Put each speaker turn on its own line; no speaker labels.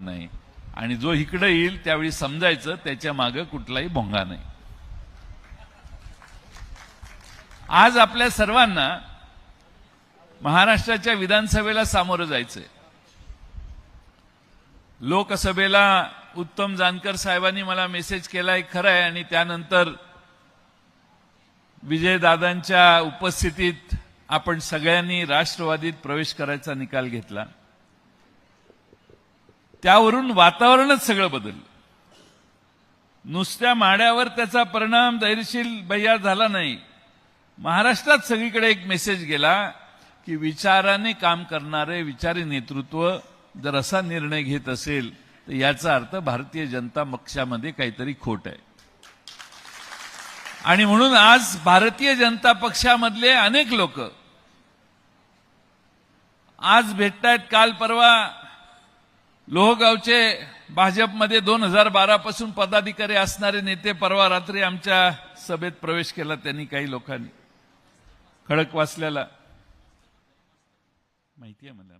नाही. आणि जो इकडे येईल त्यावेळी समजायचं त्याच्यामागे कुठलाही भोंगा नाही. आज आपल्या सर्वांना महाराष्ट्राच्या विधानसभेला सामोरं जायचंय. लोकसभेला उत्तम जानकर साहेबांनी मला मेसेज केलाय खरं आहे. आणि त्यानंतर विजयदादांच्या उपस्थितीत आपण सगळ्यांनी राष्ट्रवादीत प्रवेश करायचा निकाल घेतला. त्यावरून वातावरणच सगळं बदललं. नुसत्या माड्यावर त्याचा परिणाम धैर्यशील भैया झाला नाही. महाराष्ट्रात सगळीकडे एक मेसेज गेला की विचाराने काम करणारे विचारी नेतृत्व जर असा निर्णय घेत असेल तर याचा अर्थ भारतीय जनता पक्षामध्ये काहीतरी खोट आहे. आणि म्हणून आज भारतीय जनता पक्षामधले अनेक लोक आज भेटतायत काल परवा लोहगावचे भाजपमध्ये दोन हजार बारा पासून पदाधिकारी असणारे नेते परवा रात्री आमच्या सभेत प्रवेश केला त्यांनी काही लोकांनी. खडक वाचल्याला. माहिती आहे मला